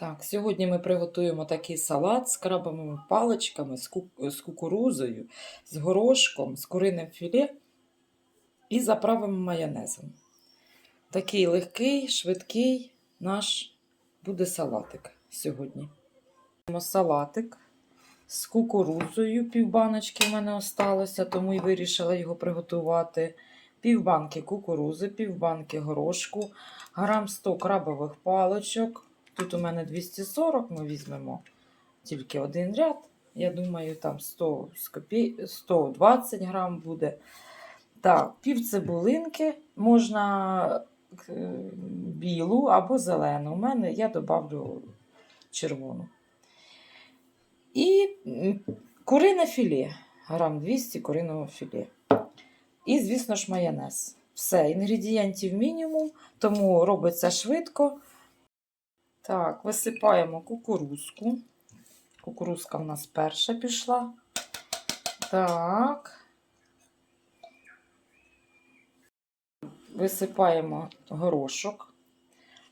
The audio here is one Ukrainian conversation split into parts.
Так, сьогодні ми приготуємо такий салат з крабовими паличками, з, ку- з кукурузою, з горошком, з куриним філе і заправимо майонезом. Такий легкий, швидкий наш буде салатик сьогодні. Салатик з кукурузою, півбаночки в мене осталося, тому і вирішила його приготувати. Півбанки кукурузи, півбанки горошку, грам 100 крабових паличок. Тут у мене 240, ми візьмемо тільки один ряд. Я думаю, там 100 з копій... 120 грам буде. Так, пів цибулинки можна е, білу або зелену. У мене я добавлю червону. І курине філе, грам 200 куриного філе. І, звісно ж, майонез. Все, інгредієнтів мінімум, тому робиться швидко. Так, висипаємо кукурузку. Кукурузка в нас перша пішла. Так. Висипаємо горошок.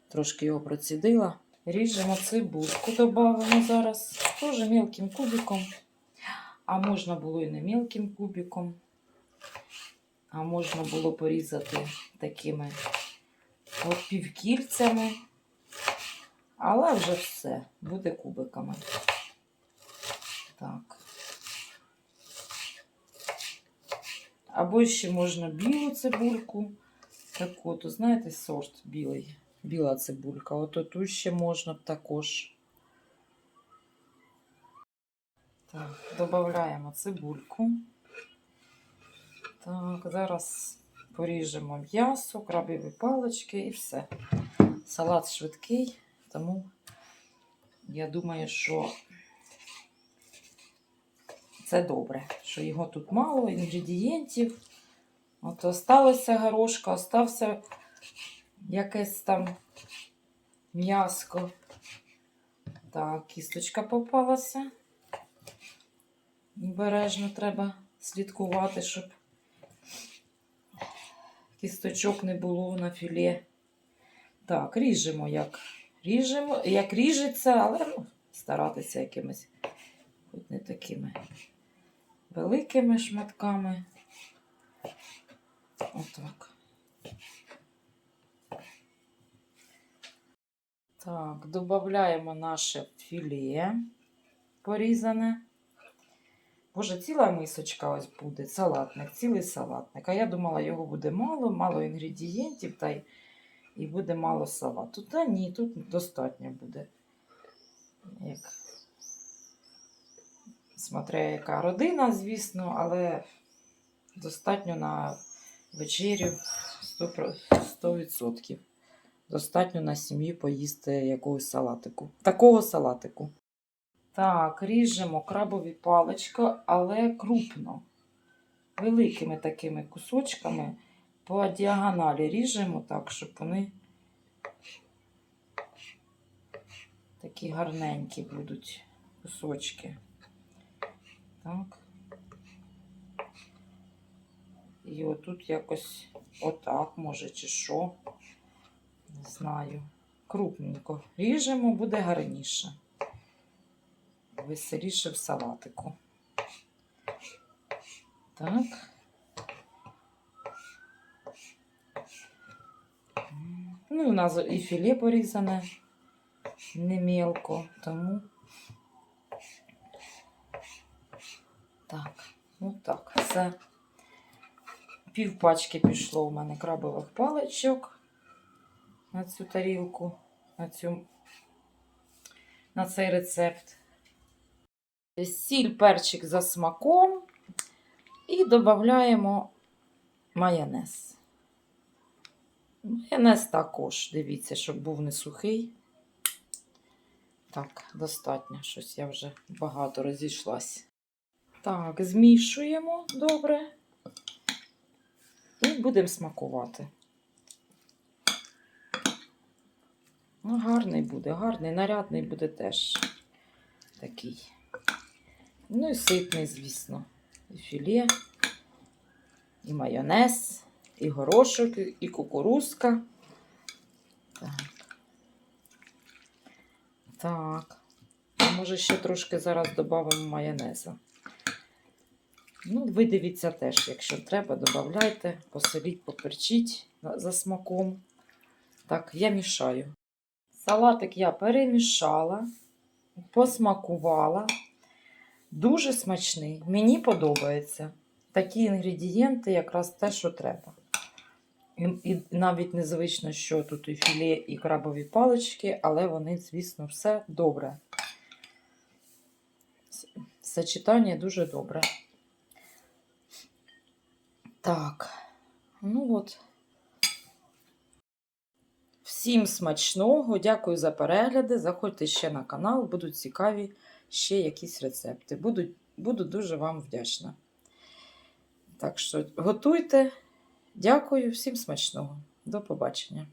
Трошки його процідила. Ріжемо цибульку, додамо зараз. Теж мілким кубиком. А можна було і не мілким кубиком. А можна було порізати такими от півкільцями. Але вже все, буде кубиками. Так. Або ще можна білу цибульку. Таку, то знаєте, сорт білий. Біла цибулька. От тут ще можна також. Так, додаємо цибульку. Так, зараз поріжемо м'ясо, крабові палички і все. Салат швидкий, тому я думаю, що це добре, що його тут мало, інгредієнтів. От осталося горошка, остався якесь там м'яско. Так, кісточка попалася. Обережно треба слідкувати, щоб кісточок не було на філе. Так, ріжемо, як ріжемо, як ріжеться, але ну, старатися якимись, хоч не такими великими шматками. Отак. Так, додаємо наше філе порізане. Боже, ціла мисочка ось буде, салатник, цілий салатник. А я думала, його буде мало, мало інгредієнтів, та й і буде мало салату. Та ні, тут достатньо буде. Як... Смотря яка родина, звісно, але достатньо на вечерю 100%. 100%. Достатньо на сім'ю поїсти якогось салатику. Такого салатику. Так, ріжемо крабові палички, але крупно. Великими такими кусочками по діагоналі ріжемо так, щоб вони такі гарненькі будуть кусочки. Так. І отут якось отак, може, чи що. Не знаю. Крупненько ріжемо, буде гарніше. Веселіше в салатику. Так. Ну, і у нас і філе порізане не мелко, тому так, ну так, все. Пів пачки пішло у мене крабових паличок на цю тарілку, на, цю, на цей рецепт. Сіль, перчик за смаком і додаємо майонез. Майонез також, дивіться, щоб був не сухий. Так, достатньо, щось я вже багато розійшлась. Так, змішуємо добре. І будемо смакувати. Ну, гарний буде, гарний, нарядний буде теж такий. Ну і ситний, звісно. І філе, і майонез, і горошок, і кукурузка. Так. Так. Може ще трошки зараз додамо майонезу. Ну, ви дивіться теж, якщо треба, додавайте, посоліть, поперчіть за- смаком. Так, я мішаю. Салатик я перемішала, посмакувала. Дуже смачний. Мені подобається. Такі інгредієнти якраз те, що треба. І, навіть незвично, що тут і філе, і крабові палички, але вони, звісно, все добре. Сочетання дуже добре. Так, ну от. Всім смачного, дякую за перегляди. Заходьте ще на канал, будуть цікаві ще якісь рецепти. Буду, буду дуже вам вдячна. Так що готуйте. Дякую, всім смачного. До побачення.